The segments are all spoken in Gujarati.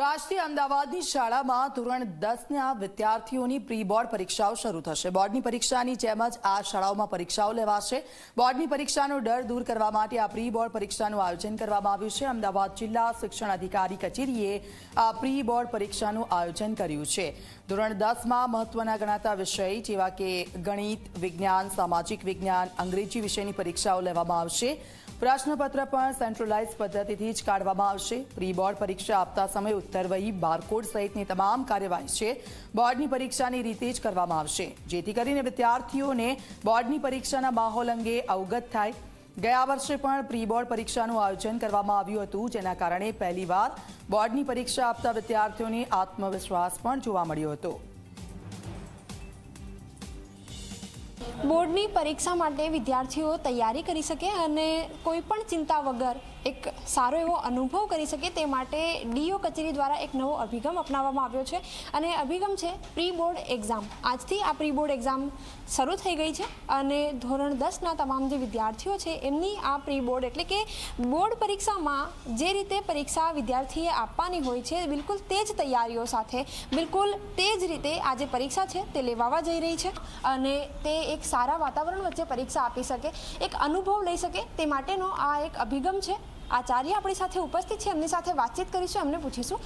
આજથી અમદાવાદની શાળામાં ધોરણ દસના વિદ્યાર્થીઓની પ્રી બોર્ડ પરીક્ષાઓ શરૂ થશે. બોર્ડની પરીક્ષાની જેમ જ આ શાળાઓમાં પરીક્ષાઓ લેવાશે. બોર્ડની પરીક્ષાનો ડર દૂર કરવા માટે આ પ્રી બોર્ડ પરીક્ષાનું આયોજન કરવામાં આવ્યું છે. અમદાવાદ જિલ્લા શિક્ષણ અધિકારી કચેરીએ આ પ્રી બોર્ડ પરીક્ષાનું આયોજન કર્યું છે. ધોરણ દસમાં મહત્વના ગણાતા વિષય જેવા કે ગણિત, વિજ્ઞાન, સામાજિક વિજ્ઞાન, અંગ્રેજી વિષયની પરીક્ષાઓ લેવામાં આવશે. પ્રશ્નપત્ર પણ સેન્ટ્રલાઇઝ પદ્ધતિથી જ કાઢવામાં આવશે. પ્રી બોર્ડ પરીક્ષા આપતા સમયે ઉત્તરવહી બારકોડ સહિતની તમામ કાર્યવાહી છે. બોર્ડની પરીક્ષાની રીતે જ કરવામાં આવશે. જેથી કરીને વિદ્યાર્થીઓને બોર્ડની પરીક્ષાના માહોલ અંગે અવગત થાય. ગયા વર્ષે પણ પ્રી બોર્ડ પરીક્ષાનું આયોજન કરવામાં આવ્યું હતું, જેના કારણે પહેલીવાર બોર્ડની પરીક્ષા આપતા વિદ્યાર્થીઓને આત્મવિશ્વાસ પણ જોવા મળ્યો હતો. બોર્ડની પરીક્ષા માટે વિદ્યાર્થીઓ તૈયારી કરી શકે અને કોઈ પણ ચિંતા વગર એક સારો એવો અનુભવ કરી શકે તે માટે ડીઓ કચેરી દ્વારા એક નવો અભિગમ અપનાવવામાં આવ્યો છે અને અભિગમ છે પ્રી બોર્ડ એક્ઝામ. આજથી આ પ્રી બોર્ડ એક્ઝામ શરૂ થઈ ગઈ છે અને ધોરણ દસના તમામ જે વિદ્યાર્થીઓ છે એમની આ પ્રી બોર્ડ એટલે કે બોર્ડ પરીક્ષામાં જે રીતે પરીક્ષા વિદ્યાર્થીએ આપવાની હોય છે બિલકુલ તે જ તૈયારીઓ સાથે બિલકુલ તે જ રીતે આ જે પરીક્ષા છે તે લેવાવા જઈ રહી છે અને તે એક સારા વાતાવરણ વચ્ચે પરીક્ષા આપી શકે, એક અનુભવ લઈ શકે તે માટેનો આ એક અભિગમ છે આચાર્ય આપણી સાથે ઉપસ્થિત છે, એમની સાથે વાતચીત કરીશું, એમને પૂછીશું.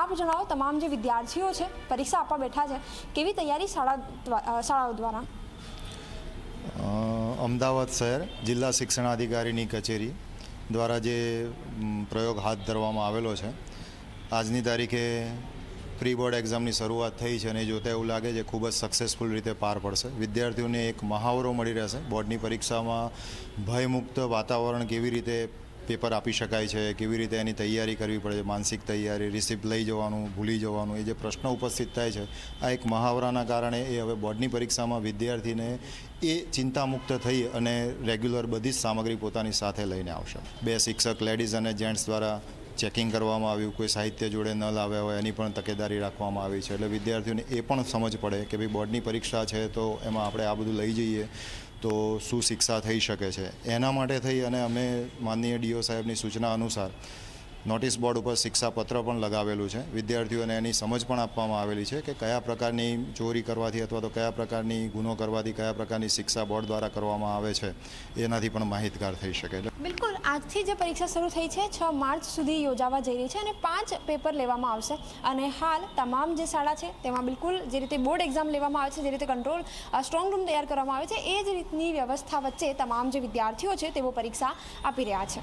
આપ જણાવો, તમામ જે વિદ્યાર્થીઓ છે, પરીક્ષા આપવા બેઠા છે, કેવી તૈયારી શાળા શાળાઓ દ્વારા? અમદાવાદ શહેર જિલ્લા શિક્ષણાધિકારીની કચેરી દ્વારા જે પ્રયોગ હાથ ધરવામાં આવેલો છે. આજની તારીખે પ્રી બોર્ડ એક્ઝામની શરૂઆત થઈ છે અને જોતા એવું લાગે છે ખૂબ જ સક્સેસફુલ રીતે પાર પડશે. વિદ્યાર્થીઓને એક મહાવરો મળી રહેશે. બોર્ડની પરીક્ષામાં ભયમુક્ત વાતાવરણ કેવી રીતે પેપર આપી શકાય છે, કેવી રીતે એની તૈયારી કરવી પડે છે માનસિક તૈયારી, રિસિપ્ટ લઈ જવાનું, ભૂલી જવાનું, એ જે પ્રશ્ન ઉપસ્થિત થાય છે, આ એક મહાવરાના કારણે એ હવે બોર્ડની પરીક્ષામાં વિદ્યાર્થીને એ ચિંતામુક્ત થઈ અને રેગ્યુલર બધી જ સામગ્રી પોતાની સાથે લઈને આવશે. બે શિક્ષક, લેડીઝ અને જેન્ટ્સ દ્વારા ચેકિંગ કરવામાં આવ્યું, કોઈ સાહિત્ય જોડે ન લાવ્યા હોય, એની પણ તકેદારી રાખવામાં આવી છે. એટલે વિદ્યાર્થીઓને એ પણ સમજ પડે કે ભાઈ બોર્ડની પરીક્ષા છે તો એમાં આપણે આ બધું લઈ જઈએ. તો શું શિક્ષા થઈ શકે છે? એના માટે થઈ અને અમે માનનીય ડીઓ સાહેબની સૂચના અનુસાર નોટિસ બોર્ડ ઉપર શિક્ષાપત્ર પણ લગાવેલું છે. વિદ્યાર્થીઓને એની સમજ પણ આપવામાં આવેલી છે કે કયા પ્રકારની ચોરી કરવાથી અથવા તો કયા પ્રકારની ગુનો કરવાથી કયા પ્રકારની શિક્ષા બોર્ડ દ્વારા કરવામાં આવે છે. એનાથી પણ માહિતગાર થઈ શકે બિલકુલ. આજથી જે પરીક્ષા શરૂ થઈ છે, છ માર્ચ સુધી યોજાવા જઈ રહી છે અને પાંચ પેપર લેવામાં આવશે. અને હાલ તમામ જે શાળા છે, તેમાં બિલકુલ જે રીતે બોર્ડ એક્ઝામ લેવામાં આવે છે, જે રીતે કંટ્રોલ સ્ટ્રોંગ રૂમ તૈયાર કરવામાં આવે છે, એ જ રીતની વ્યવસ્થા વચ્ચે તમામ જે વિદ્યાર્થીઓ છે, તેઓ પરીક્ષા આપી રહ્યા છે.